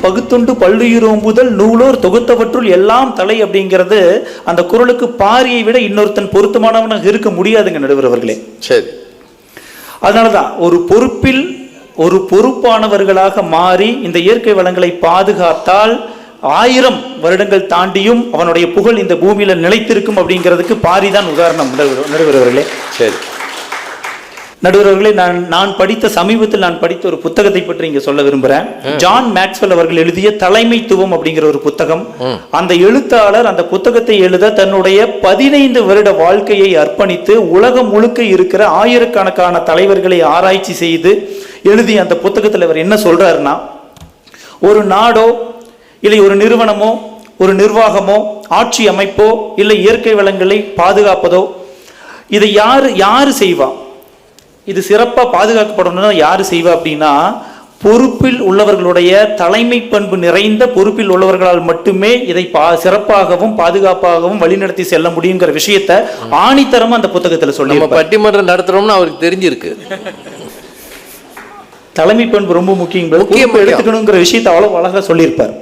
பகுத்துண்டு பல்லுயிரோம்புதல் நூலோர் தொகுத்தவற்றுள் எல்லாம் தலை அப்படிங்கிறது அந்த குறளுக்கு பாரியை விட இன்னொருத்தன் பொருத்தமானவனாக இருக்க முடியாதுங்க நடுவர் அவர்களே. சரி. அதனாலதான் ஒரு பொறுப்பில் ஒரு பொறுப்பானவர்களாக மாறி இந்த இயற்கை வளங்களை பாதுகாத்தால் ஆயிரம் வருடங்கள் தாண்டியும் அவனுடைய புகழ் இந்த பூமியில நிலைத்திருக்கும் அப்படிங்கிறதுக்கு பாரிதான் உதாரணம் நடுவர் நடுவர் அவர்களே. சரி. நடுவர் அவர்களே நான் நான் படித்த சமீபத்தில் நான் படித்த ஒரு புத்தகத்தை பற்றி இங்க சொல்ல விரும்புறேன் ஜான் மேக்ஸ்வெல் அவர்கள் எழுதிய தலைமைத்துவம் அப்படிங்கிற ஒரு புத்தகம். அந்த எழுத்தாளர் அந்த புத்தகத்தை எழுத தன்னுடைய பதினைந்து வருட வாழ்க்கையை அர்ப்பணித்து உலகம் முழுக்க இருக்கிற ஆயிரக்கணக்கான தலைவர்களை ஆராய்ச்சி செய்து எழுதிய அந்த புத்தகத்தில் அவர் என்ன சொல்றாருன்னா ஒரு நாடோ இல்லை ஒரு நிறுவனமோ ஒரு நிர்வாகமோ ஆட்சி அமைப்போ இல்லை இயற்கை வளங்களை பாதுகாப்பதோ இதை யாரு யாரு செய்வா? இது சிறப்பா பாதுகாக்கப்படணும்னா யாரு செய்வா அப்படின்னா பொறுப்பில் உள்ளவர்களுடைய தலைமை பண்பு நிறைந்த பொறுப்பில் உள்ளவர்களால் மட்டுமே இதை பா சிறப்பாகவும் பாதுகாப்பாகவும் வழிநடத்தி செல்ல முடியுங்கிற விஷயத்த ஆணித்தரமா அந்த புத்தகத்துல சொல்லி நம்ம பட்டிமன்றம் நடத்துறோம்னு அவருக்கு தெரிஞ்சிருக்கு. தலைமை பண்பு ரொம்ப முக்கியம். எடுத்துக்கணுங்கிற விஷயத்தை அவ்வளவு அழகா சொல்லியிருப்பார்.